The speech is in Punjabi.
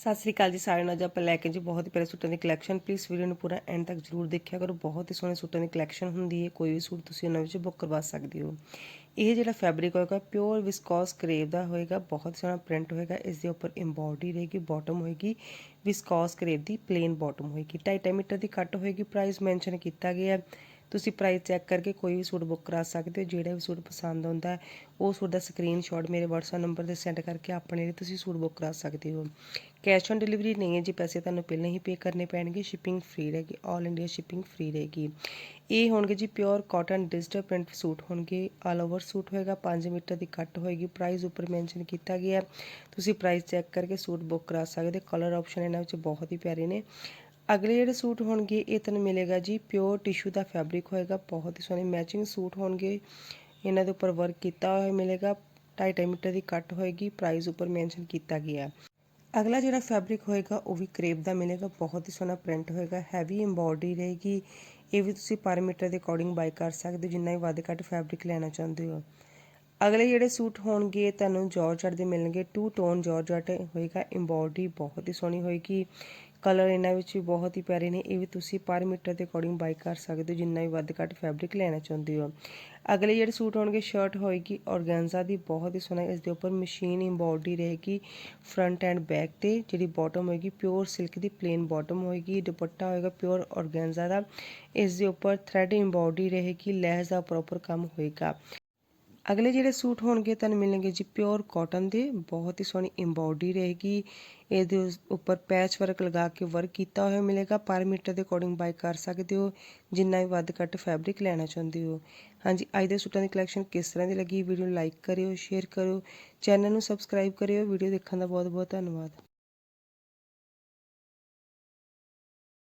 ਸਤਿ ਸ੍ਰੀ ਅਕਾਲ ਜੀ ਸਾਰਿਆਂ ਨੂੰ। ਅੱਜ ਆਪਾਂ ਲੈ ਕੇ ਜੀ ਬਹੁਤ ਹੀ ਪਿਆਰੇ ਸੂਟਾਂ ਦੀ ਕਲੈਕਸ਼ਨ ਪਲੀਜ਼ ਵੀਡੀਓ ਨੂੰ ਪੂਰਾ ਐਂਡ ਤੱਕ ਜਰੂਰ ਦੇਖਿਆ ਕਰੋ। ਬਹੁਤ ਹੀ ਸੋਹਣੇ ਸੂਟਾਂ ਦੀ ਕਲੈਕਸ਼ਨ ਹੁੰਦੀ ਹੈ। ਕੋਈ ਵੀ ਸੂਟ ਤੁਸੀਂ ਉਹਨਾਂ ਵਿੱਚ ਬੁੱਕ ਕਰਵਾ ਸਕਦੇ ਹੋ। ਇਹ ਜਿਹੜਾ ਫੈਬਰਿਕ ਹੋਏਗਾ ਪਿਓਰ ਵਿਸਕੋਸ ਕਰੇਵ ਦਾ ਹੋਏਗਾ, ਬਹੁਤ ਸੋਹਣਾ ਪ੍ਰਿੰਟ ਹੋਏਗਾ। ਇਸ ਦੇ ਉੱਪਰ ਐਮਬੋਡੀ ਰਹੇਗੀ ਬਾਟਮ ਹੋਏਗੀ ਵਿਸਕੋਸ ਕਰੇਵ ਦੀ ਪਲੇਨ ਬਾਟਮ ਹੋਏਗੀ। 2.5 ਮੀਟਰ ਦੀ ਕੱਟ ਹੋਏਗੀ। ਪ੍ਰਾਈਸ ਮੈਂਸ਼ਨ ਕੀਤਾ ਗਿਆ। ਹੈ ਤੁਸੀਂ ਪ੍ਰਾਈਸ ਚੈੱਕ ਕਰਕੇ ਕੋਈ ਵੀ ਸੂਟ ਬੁੱਕ ਕਰਾ ਸਕਦੇ ਹੋ, ਜਿਹੜਾ ਵੀ ਸੂਟ ਪਸੰਦ ਆਉਂਦਾ ਉਹ ਸੂਟ ਦਾ ਸਕਰੀਨਸ਼ਾਟ ਮੇਰੇ WhatsApp ਨੰਬਰ ਤੇ ਸੈਂਡ ਕਰਕੇ ਆਪਣੇ ਲਈ ਤੁਸੀਂ ਸੂਟ ਬੁੱਕ ਕਰਾ ਸਕਦੇ ਹੋ। ਕੈਸ਼ ਔਨ ਡਿਲੀਵਰੀ ਨਹੀਂ ਹੈ ਜੀ, ਪੈਸੇ ਤੁਹਾਨੂੰ ਪਹਿਲਾਂ ਹੀ ਪੇ ਕਰਨੇ ਪੈਣਗੇ ਸ਼ਿਪਿੰਗ ਫ੍ਰੀ ਰਹੇਗੀ 올 ਇੰਡੀਆ ਸ਼ਿਪਿੰਗ ਫ੍ਰੀ ਰਹੇਗੀ। ਇਹ ਹੋਣਗੇ ਜੀ pure cotton digital print suit ਹੋਣਗੇ ਆਲ ਓਵਰ ਸੂਟ ਹੋਏਗਾ 5 ਮੀਟਰ ਦੀ ਕੱਟ ਹੋਏਗੀ ਪ੍ਰਾਈਸ ਉੱਪਰ ਮੈਂਸ਼ਨ ਕੀਤਾ ਗਿਆ ਤੁਸੀਂ ਪ੍ਰਾਈਸ ਚੈੱਕ ਕਰਕੇ ਸੂਟ ਬੁੱਕ ਕਰਾ ਸਕਦੇ ਕਲਰ ਆਪਸ਼ਨ ਇਹਨਾਂ ਵਿੱਚ ਬਹੁਤ ਹੀ ਪਿਆਰੇ ਨੇ। ਅਗਲੇ ਜਿਹੜੇ ਸੂਟ ਹੋਣਗੇ, ਇਹ ਤੁਹਾਨੂੰ ਮਿਲੇਗਾ ਜੀ ਪਿਓਰ ਟਿਸ਼ੂ ਦਾ ਫੈਬਰਿਕ ਹੋਏਗਾ, ਬਹੁਤ ਹੀ ਸੋਹਣੇ ਮੈਚਿੰਗ ਸੂਟ ਹੋਣਗੇ। ਇਹਨਾਂ ਦੇ ਉੱਪਰ ਵਰਕ ਕੀਤਾ ਹੋਇਆ ਮਿਲੇਗਾ 2.5 ਮੀਟਰ ਦੀ ਕੱਟ ਹੋਏਗੀ ਪ੍ਰਾਈਸ ਉੱਪਰ ਮੈਂਸ਼ਨ ਕੀਤਾ ਗਿਆ। ਅਗਲਾ ਜਿਹੜਾ ਫੈਬਰਿਕ ਹੋਏਗਾ, ਉਹ ਵੀ ਕਰੇਪ ਦਾ ਮਿਲੇਗਾ, ਬਹੁਤ ਹੀ ਸੋਹਣਾ ਪ੍ਰਿੰਟ ਹੋਏਗਾ ਹੈਵੀ ਐਮਬੋਡੀ ਰਹੇਗੀ। ਇਹ ਵੀ ਤੁਸੀਂ ਪਰ ਮੀਟਰ ਦੇ ਅਕੋਰਡਿੰਗ ਬਾਈ ਕਰ ਸਕਦੇ ਹੋ, ਜਿੰਨਾ ਵੀ ਵੱਧ ਘੱਟ ਫੈਬਰਿਕ ਲੈਣਾ ਚਾਹੁੰਦੇ ਹੋ। ਅਗਲੇ ਜਿਹੜੇ ਸੂਟ ਹੋਣਗੇ, ਤੁਹਾਨੂੰ ਜਾਰਜਟ ਦੇ ਮਿਲਣਗੇ ਟੂ ਟੋਨ ਜਾਰਜਟ ਹੋਏਗਾ ਐਮਬੋਡੀ ਬਹੁਤ ਹੀ ਸੋਹਣੀ ਹੋਏਗੀ। ਕਲਰ ਇਹਨਾਂ ਵਿੱਚ ਵੀ ਬਹੁਤ ਹੀ ਪਿਆਰੇ ਨੇ। ਇਹ ਵੀ ਤੁਸੀਂ ਪਰ ਮੀਟਰ ਦੇ ਅਕੋਰਡਿੰਗ ਬਾਈ ਕਰ ਸਕਦੇ ਹੋ, ਜਿੰਨਾ ਵੀ ਵੱਧ ਘੱਟ ਫੈਬਰਿਕ ਲੈਣਾ ਚਾਹੁੰਦੇ ਹੋ। ਅਗਲੇ ਜਿਹੜੇ ਸੂਟ ਹੋਣਗੇ ਸ਼ਰਟ ਹੋਏਗੀ ਔਰਗੈਂਜ਼ਾ ਦੀ ਬਹੁਤ ਹੀ ਸੋਹਣਾ ਇਸ ਦੇ ਉੱਪਰ ਮਸ਼ੀਨ ਐਮਬੋਡੀ ਰਹੇਗੀ ਫਰੰਟ ਐਂਡ ਬੈਕ ਤੇ ਜਿਹੜੀ ਬਾਟਮ ਹੋਏਗੀ ਪਿਓਰ ਸਿਲਕ ਦੀ ਪਲੇਨ ਬਾਟਮ ਹੋਏਗੀ, ਦੁਪੱਟਾ ਹੋਏਗਾ ਪਿਓਰ ਔਰਗੈਂਜ਼ਾ ਦਾ। ਇਸ ਦੇ ਉੱਪਰ ਥ੍ਰੈਡ ਐਮਬੋਡੀ ਰਹੇਗੀ ਲੈਸ ਦਾ ਪ੍ਰੋਪਰ ਕੰਮ ਹੋਏਗਾ। ਅਗਲੇ ਜਿਹੜੇ ਸੂਟ ਹੋਣਗੇ ਤੁਹਾਨੂੰ ਮਿਲਣਗੇ ਜੀ ਪਿਓਰ ਕਾਟਨ ਦੇ, ਬਹੁਤ ਹੀ ਸੋਹਣੀ ਐਮਬੋਡੀ ਰਹੇਗੀ। ਇਹਦੇ ਉਸ- ਉੱਪਰ ਪੈਚ ਵਰਕ ਲਗਾ ਕੇ ਵਰਕ ਕੀਤਾ ਹੋਇਆ ਮਿਲੇਗਾ, ਪਰ ਮੀਟਰ ਦੇ ਅਕੋਰਡਿੰਗ ਬਾਈ ਕਰ ਸਕਦੇ ਹੋ, ਜਿੰਨਾ ਵੀ ਵੱਧ ਘੱਟ ਫੈਬਰਿਕ ਲੈਣਾ ਚਾਹੁੰਦੇ ਹੋ। ਹਾਂਜੀ, ਅੱਜ ਦੇ ਸੂਟਾਂ ਦੀ ਕਲੈਕਸ਼ਨ ਕਿਸ ਤਰ੍ਹਾਂ ਦੀ ਲੱਗੀ? ਵੀਡੀਓ ਨੂੰ ਲਾਈਕ ਕਰਿਓ ਸ਼ੇਅਰ ਕਰਿਓ ਚੈਨਲ ਨੂੰ ਸਬਸਕ੍ਰਾਈਬ ਕਰਿਓ। ਵੀਡੀਓ ਦੇਖਣ ਦਾ ਬਹੁਤ ਬਹੁਤ ਧੰਨਵਾਦ।